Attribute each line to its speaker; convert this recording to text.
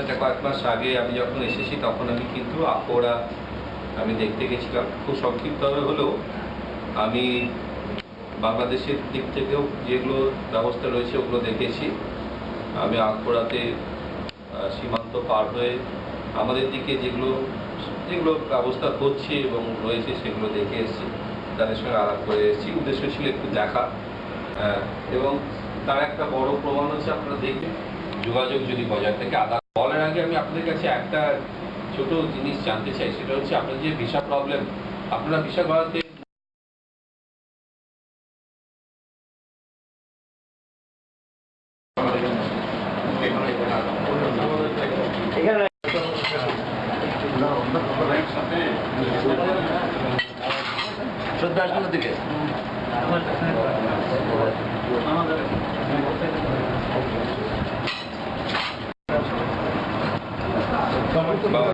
Speaker 1: একটা কয়েক মাস আগে আমি যখন এসেছি তখন আমি কিন্তু আখোড়া আমি দেখতে গেছিলাম। খুব সংক্ষিপ্তভাবে হলেও আমি বাংলাদেশের দিক থেকেও যেগুলো ব্যবস্থা রয়েছে ওগুলো দেখেছি। আমি আখোড়াতে আহ, সীমান্ত পার হয়ে আমাদের দিকে যেগুলো যেগুলো ব্যবস্থা হচ্ছে এবং রয়েছে সেগুলো দেখে এসেছি। তাদের সঙ্গে আলাপ করে এসেছি। উদ্দেশ্য ছিল একটু দেখা। এবং তার একটা বড় প্রমাণ হচ্ছে আপনারা দেখবেন যোগাযোগ যদি বজায় থাকে আদা বলার আগে আমি আপনাদের কাছে একটা ছোট জিনিস জানতে চাই, সেটা হচ্ছে আপনার যে ভিসা প্রবলেম আপনারা ভিসা করাতে
Speaker 2: শ্রদ্ধা আসবেন দিকে।
Speaker 1: so much about